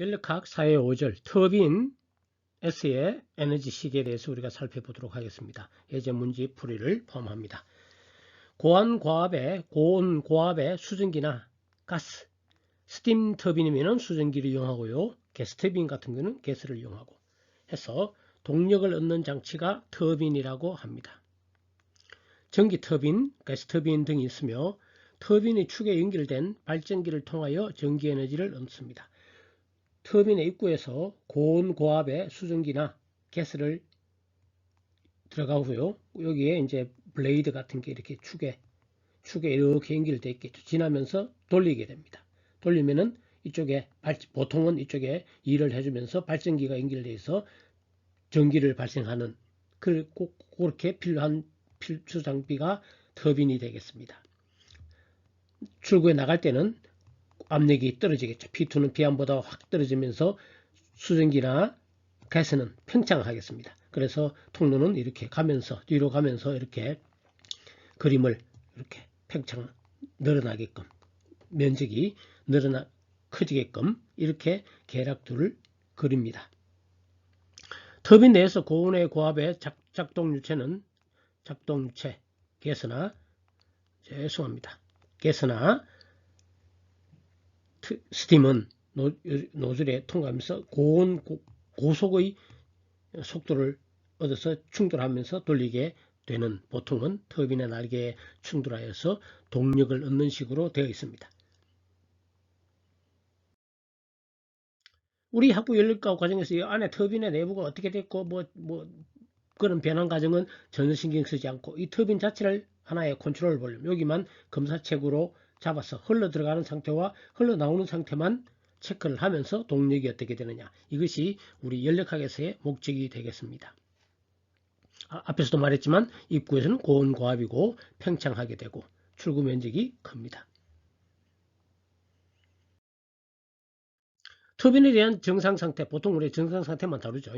연력학 사회 5절 터빈 S의 에너지 시계에 대해서 우리가 살펴보도록 하겠습니다. 예제 문제 풀이를 포함합니다. 고온 고압의 고온 고압의 수증기나 가스, 스팀 터빈이면 수증기를 이용하고요. 가스 터빈 같은 경우는 가스를 이용하고 해서 동력을 얻는 장치가 터빈이라고 합니다. 전기 터빈, 가스 터빈 등이 있으며 터빈의 축에 연결된 발전기를 통하여 전기 에너지를 얻습니다. 터빈의 입구에서 고온 고압의 수증기나 가스를 들어가고요. 여기에 이제 블레이드 같은 게 이렇게 축에 축에 이렇게 연결되어 있겠죠. 지나면서 돌리게 됩니다. 돌리면은 이쪽에 발, 보통은 이쪽에 일을 해주면서 발전기가 연결돼서 전기를 발생하는 그, 그렇게 필요한 필수 장비가 터빈이 되겠습니다. 출구에 나갈 때는 압력이 떨어지겠죠. P2는 P1보다 확 떨어지면서 수증기나 가스는 팽창하겠습니다. 그래서 통로는 이렇게 가면서 뒤로 가면서 이렇게 그림을 이렇게 팽창 늘어나게끔 면적이 늘어나 커지게끔 이렇게 계략도를 그립니다. 터빈 내에서 고온의 고압의 작, 동 유체는 작동 유체 가스나 죄송합니다. 가스나 스팀은 노즐에 통과하면서 고온 고속의 속도를 얻어서 충돌하면서 돌리게 되는 보통은 터빈의 날개에 충돌하여서 동력을 얻는 식으로 되어 있습니다. 우리 학부 연력과 과정에서 이 안에 터빈의 내부가 어떻게 됐고 뭐, 뭐 그런 변환 과정은 전혀 신경 쓰지 않고 이 터빈 자체를 하나의 컨트롤 볼륨 여기만 검사책으로 잡아서 흘러 들어가는 상태와 흘러 나오는 상태만 체크를 하면서 동력이 어떻게 되느냐 이것이 우리 연력학에서의 목적이 되겠습니다. 아, 앞에서도 말했지만 입구에서는 고온 고압이고 팽창하게 되고 출구 면적이 큽니다. 터빈에 대한 정상 상태, 보통 우리 정상 상태만 다루죠.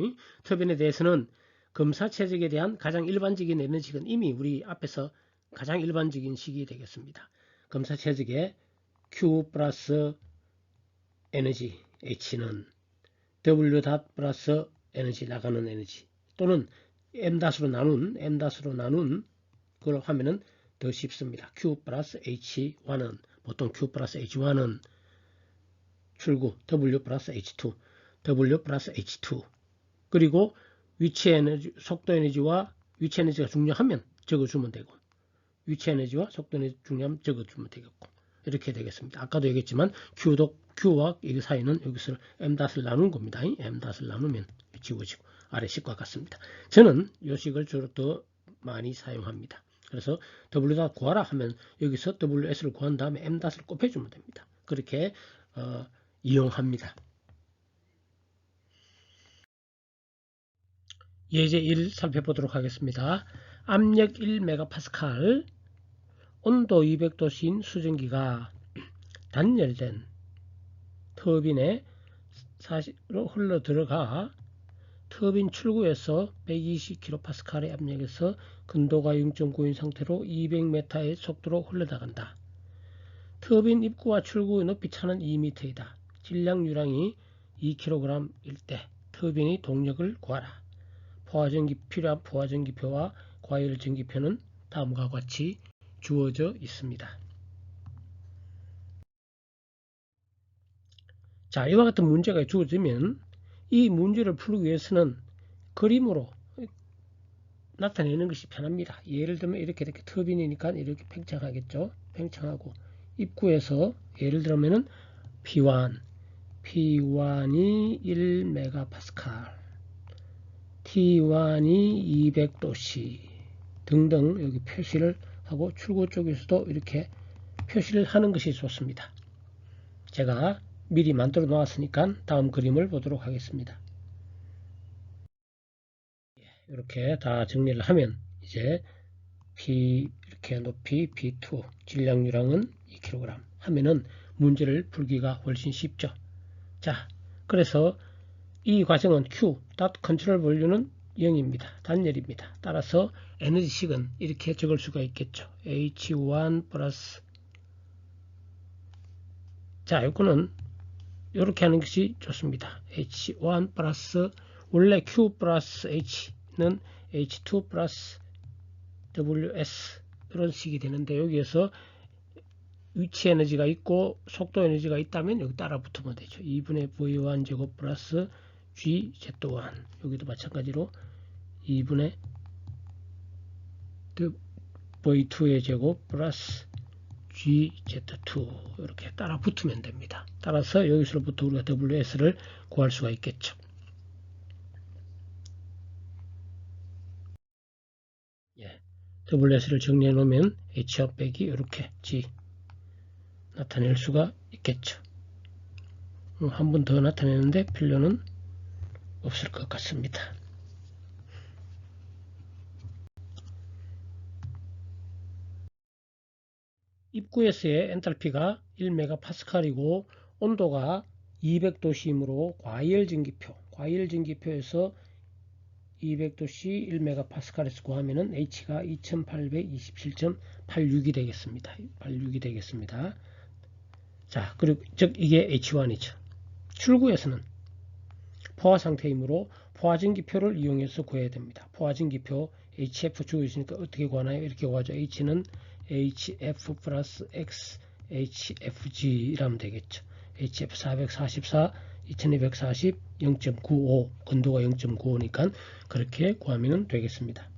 터빈에 대해서는 검사 체적에 대한 가장 일반적인 에너지는 이미 우리 앞에서 가장 일반적인 식이 되겠습니다. 검사 체적에 Q 플러스 에너지 H는 W 닷 플러스 에너지 나가는 에너지 또는 M 닷으로 나눈 M 닷으로 나눈 그걸 하면은 더 쉽습니다. Q 플러스 H1은 보통 Q 플러스 H1은 출구 W 플러스 H2 W 플러스 H2 그리고 위치 에너지 속도 에너지와 위치 에너지가 중요하면 적어주면 되고 위치 에너지와 속도는 중요하면 적어주면 되겠고 이렇게 되겠습니다. 아까도 얘기했지만 Q도 Q와 이 사이는 여기서 M-을 나눈 겁니다. M-을 나누면 지워지고 아래 식과 같습니다. 저는 이 식을 주로 더 많이 사용합니다. 그래서 W 구하라 하면 여기서 WS를 구한 다음에 M-을 곱해주면 됩니다. 그렇게 어, 이용합니다. 예제 1 살펴보도록 하겠습니다. 압력 1메가파스칼 온도 200도씨인 수증기가 단열된 터빈에 사시로 흘러 들어가 터빈 출구에서 120kPa의 압력에서 근도가 0.9인 상태로 200m의 속도로 흘러나간다. 터빈 입구와 출구의 높이 차는 2m이다. 질량 유량이 2kg일 때 터빈의 동력을 구하라. 포화전기 필요한 포화전기표와 과열전기표는 다음과 같이 주어져 있습니다. 자, 이와 같은 문제가 주어지면 이 문제를 풀기 위해서는 그림으로 나타내는 것이 편합니다. 예를 들면 이렇게 이렇게 터빈이니까 이렇게 팽창하겠죠. 팽창하고 입구에서 예를 들면은 P1, P1이 1메가파스칼, T1이 200도씨 등등 여기 표시를 하고 출구 쪽에서도 이렇게 표시를 하는 것이 좋습니다. 제가 미리 만들어 놓았으니까 다음 그림을 보도록 하겠습니다. 이렇게 다 정리를 하면 이제 P 이렇게 높이 B2 질량 유량은 2kg 하면은 문제를 풀기가 훨씬 쉽죠. 자, 그래서 이 과정은 Q, 닷 컨트롤 볼륨은 0입니다. 단열입니다. 따라서 에너지식은 이렇게 적을 수가 있겠죠. H1 플러스 자, 이거는 이렇게 하는 것이 좋습니다. H1 플러스 원래 Q 플러스 H는 H2 플러스 WS 이런 식이 되는데 여기에서 위치 에너지가 있고 속도 에너지가 있다면 여기 따라 붙으면 되죠. 2분의 V1 제곱 플러스 GZ1 여기도 마찬가지로 2분의 V2의 제곱 플러스 GZ2 이렇게 따라 붙으면 됩니다. 따라서 여기서부터 우리가 WS를 구할 수가 있겠죠. 예, WS를 정리해 놓으면 H업 빼기 이렇게 G 나타낼 수가 있겠죠. 음, 한번 더 나타내는데 필요는 없을 것 같습니다. 입구에서의 엔탈피가 1메가파스칼이고 온도가 200도씨이므로 과열전기표, 과열전기표에서 200도씨 1메가파스칼에서 구하면은 H가 2827.86이 되겠습니다. 86이 되겠습니다. 자, 그리고 즉 이게 H1이죠. 출구에서는 포화 상태이므로 포화전기표를 이용해서 구해야 됩니다. 포화전기표 HF 주어 있으니까 어떻게 구하나요? 이렇게 구하죠. H는 HF 플러스 X HFG라면 되겠죠. HF 444 2240 0.95 건도가 0.95니까 그렇게 구하면 되겠습니다.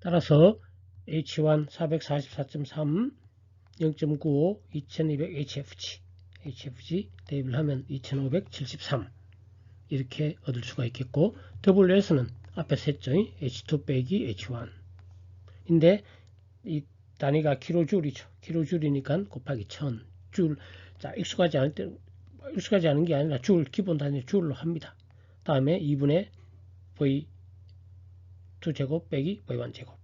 따라서 H1 444.3 0.95 2200 HFG HFG 대입을 하면 2573 이렇게 얻을 수가 있겠고 WS는 앞에서 했죠. H2 빼기 H1 인데 이 단위가 킬로줄이죠. 킬로줄이니까 곱하기 1000 줄 자 익숙하지 않을 때 익숙하지 않은 게 아니라 줄 기본 단위 줄로 합니다. 다음에 2분의 V 2제곱 빼기 V1 제곱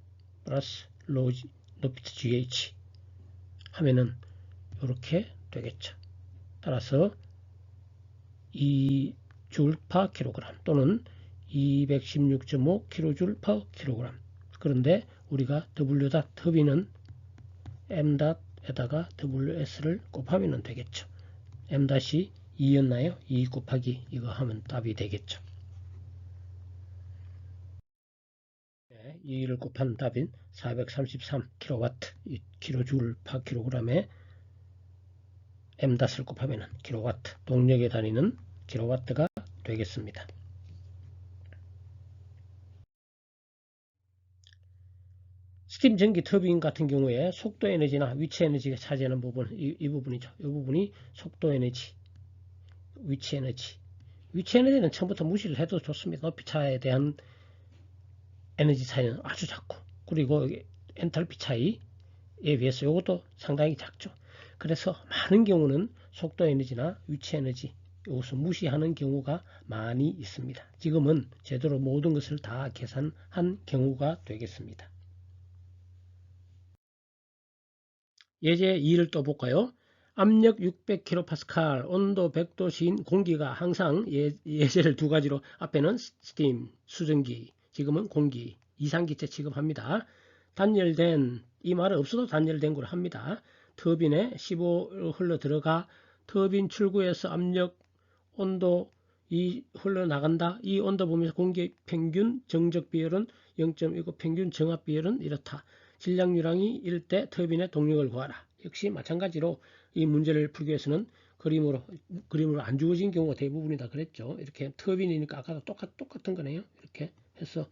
플러스 로지 높이 GH 하면은 이렇게 되겠죠. 따라서 2줄 파 킬로그램 또는 216.5 kJ per kg 그런데 우리가 W 터빈은 M 에다가 WS를 곱하면 되겠죠. M 2였나요? 2 곱하기 이거 하면 답이 되겠죠. 네, 2를 곱한 답인 433kW kJ per kg에 M 닷을 곱하면 킬로와트 동력의 단위는 킬로와트가 되겠습니다. 스팀 전기 터빈 같은 경우에 속도 에너지나 위치 에너지가 차지하는 부분 이, 이 부분이죠. 이 부분이 속도 에너지, 위치 에너지. 위치 에너지는 처음부터 무시를 해도 좋습니다. 높이 차에 대한 에너지 차이는 아주 작고 그리고 엔탈피 차이에 비해서 이것도 상당히 작죠. 그래서 많은 경우는 속도 에너지나 위치 에너지 이것을 무시하는 경우가 많이 있습니다. 지금은 제대로 모든 것을 다 계산한 경우가 되겠습니다. 예제 2를 또 볼까요? 압력 600kPa, 온도 100도씨인 공기가 항상 예, 예제를 두 가지로 앞에는 스팀, 수증기, 지금은 공기, 이상기체 취급합니다. 단열된, 이 말은 없어도 단열된 걸 합니다. 터빈에 15 흘러 들어가 터빈 출구에서 압력, 온도 이 흘러나간다. 이 온도 보면서 공기 평균 정적 비율은 0.19 평균 정압 비율은 이렇다. 질량 유량이 1대 터빈의 동력을 구하라. 역시 마찬가지로 이 문제를 풀기 위해서는 그림으로 그림으로 안 주어진 경우가 대부분이다 그랬죠. 이렇게 터빈이니까 아까도 똑같 똑같은 거네요. 이렇게 해서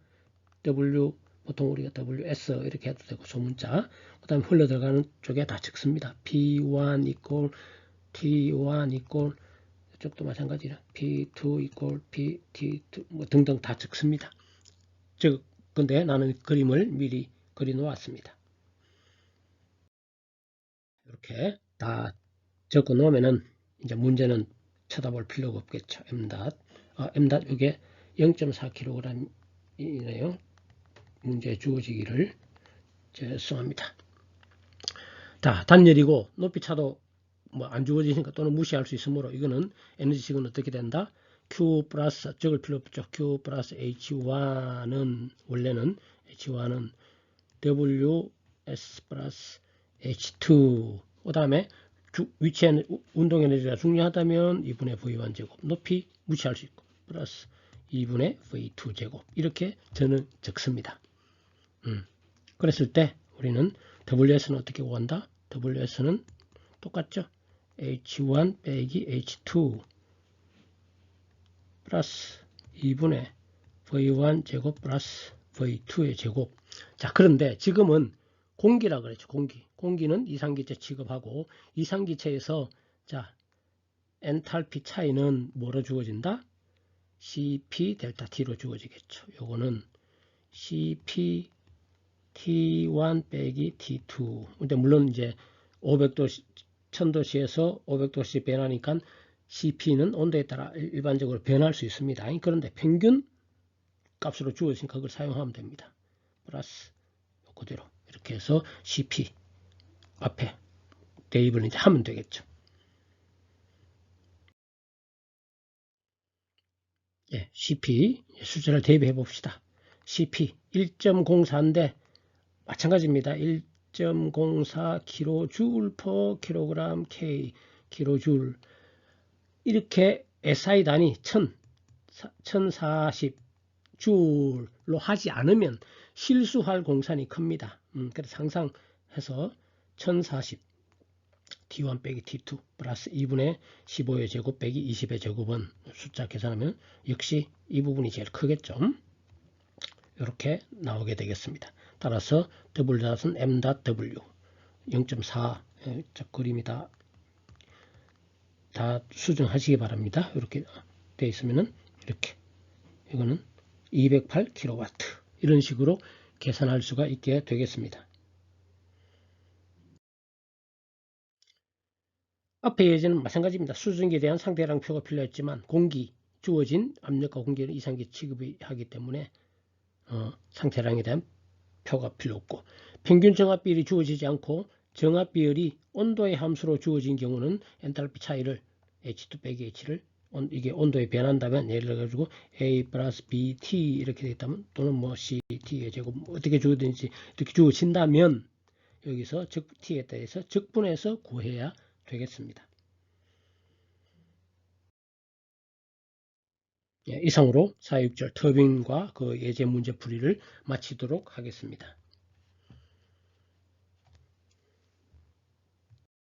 W 보통 우리가 WS 이렇게 해도 되고 소문자 그 다음에 흘러 들어가는 쪽에 다 적습니다. P1 equal T1 equal 이쪽도 마찬가지라 P2 equal PT2 뭐 등등 다 적습니다. 즉 근데 나는 그림을 미리 그리 놓았습니다. 이렇게 다 적어 놓으면은 이제 문제는 쳐다볼 필요가 없겠죠. m닷. 아, m닷 이게 0.4kg이네요. 문제에 주어지기를 죄송합니다. 자, 단열이고 높이 차도 뭐 안 주어지니까 또는 무시할 수 있으므로 이거는 에너지식은 어떻게 된다? Q 플러스 적을 필요 없죠. Q 플러스 H1은 원래는 H1은 WS 플러스 H2 그 다음에 주- 위치의 운동 에너지가 중요하다면 2분의 V1 제곱 높이 무시할 수 있고 플러스 2분의 V2 제곱 이렇게 저는 적습니다. 음. 그랬을 때 우리는 WS는 어떻게 구한다? WS는 똑같죠? H1 빼기 H2 플러스 2분의 V1 제곱 플러스 V2의 제곱. 자, 그런데 지금은 공기라 그랬죠. 공기. 공기는 이상기체 취급하고 이상기체에서 자, 엔탈피 차이는 뭐로 주어진다? CP 델타 T로 주어지겠죠. 요거는 CP T1 빼기 T2. 근데 물론 이제 500도 1000도씨에서 500도씨 변하니까 CP는 온도에 따라 일반적으로 변할 수 있습니다. 그런데 평균 값으로 주어진 그걸 사용하면 됩니다. 플러스 그대로 이렇게 해서 CP 앞에 대입을 이제 하면 되겠죠. 예, CP 숫자를 대입해 봅시다. CP 1.04인데 마찬가지입니다. 1.04 kJ per kg K kJ 이렇게 SI 단위 1000 1040 줄로 하지 않으면 실수할 공산이 큽니다. 음, 그래서 항상 해서 1040 T1 빼기 T2 플러스 2분의 15의 제곱 빼기 20의 제곱은 숫자 계산하면 역시 이 부분이 제일 크겠죠. 이렇게 나오게 되겠습니다. 따라서 W.은 M.W 0.4 그림이 다, 다 수정하시기 바랍니다. 이렇게 되어 있으면은 이렇게 이거는 208kW 이런 식으로 계산할 수가 있게 되겠습니다. 앞의 예제는 마찬가지입니다. 수증기에 대한 상대량 표가 필요했지만 공기, 주어진 압력과 공기를 이상기 취급하기 때문에 어, 상태량에 대한 표가 필요 없고 평균 정압 비율이 주어지지 않고 정압 비율이 온도의 함수로 주어진 경우는 엔탈피 차이를 H2 빼기 H를 이게 온도에 변한다면 예를 들어 가지고 A 플러스 BT 이렇게 되었다면 또는 뭐 CT의 제곱 뭐 어떻게 주어진지 이렇게 주어진다면 여기서 즉 T에 대해서 적분해서 구해야 되겠습니다. 이상으로 4.6절 터빈과 그 예제 문제 풀이를 마치도록 하겠습니다.